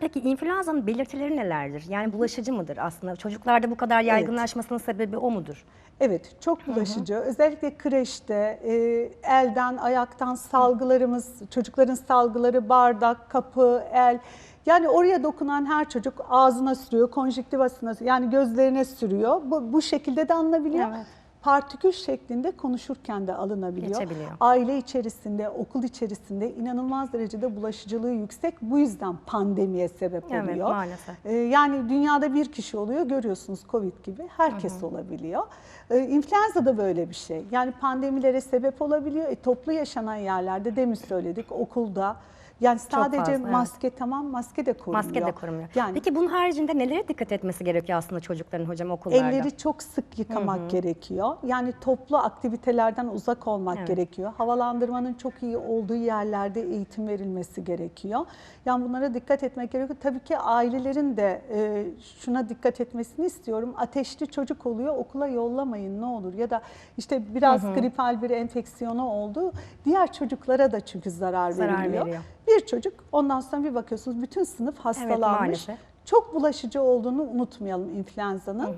Peki influenza'nın belirtileri nelerdir? Yani bulaşıcı mıdır aslında? Çocuklarda bu kadar yaygınlaşmasının sebebi o mudur? Evet, çok bulaşıcı. Özellikle kreşte e, elden, ayaktan salgılarımız, çocukların salgıları bardak, kapı, el. Yani oraya dokunan her çocuk ağzına sürüyor, konjüktivasına, yani gözlerine sürüyor. Bu, bu şekilde de alınabiliyor. Evet. Partikül şeklinde konuşurken de alınabiliyor. Geçebiliyor. Aile içerisinde, okul içerisinde inanılmaz derecede bulaşıcılığı yüksek. Bu yüzden pandemiye sebep Evet, oluyor. maalesef. Ee, Yani dünyada bir kişi oluyor görüyorsunuz Covid gibi herkes olabiliyor. Ee, İnfluenza da böyle bir şey. Yani pandemilere sebep olabiliyor. E, toplu yaşanan yerlerde demin söyledik okulda. Yani sadece fazla, evet. maske tamam maske de korumuyor. Maske de korumuyor. Yani Peki bunun haricinde nelere dikkat etmesi gerekiyor aslında çocukların hocam okullarda? Elleri çok sık yıkamak gerekiyor. Yani toplu aktivitelerden uzak olmak Evet. gerekiyor. Havalandırmanın çok iyi olduğu yerlerde eğitim verilmesi gerekiyor. Yani bunlara dikkat etmek gerekiyor. Tabii ki ailelerin de e, şuna dikkat etmesini istiyorum. Ateşli çocuk oluyor okula yollamayın ne olur. Ya da işte biraz gripal bir enfeksiyonu oldu. Diğer çocuklara da çünkü zarar, Zarar veriliyor. veriyor. Bir çocuk ondan sonra bir bakıyorsunuz bütün sınıf hastalanmış. maalesef. Çok bulaşıcı olduğunu unutmayalım influenza'nın.